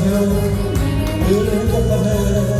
Senhor, eu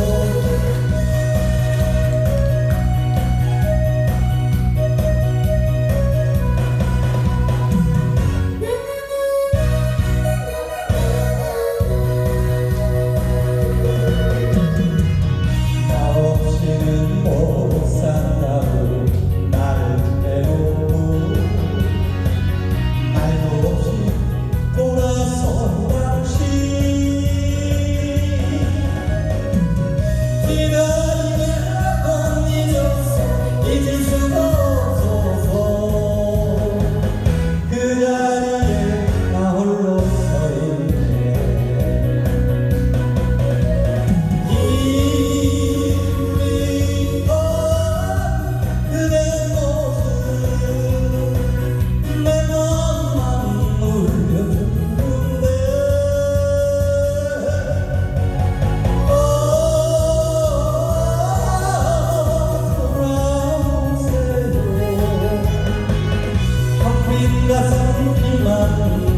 Hingga saat ini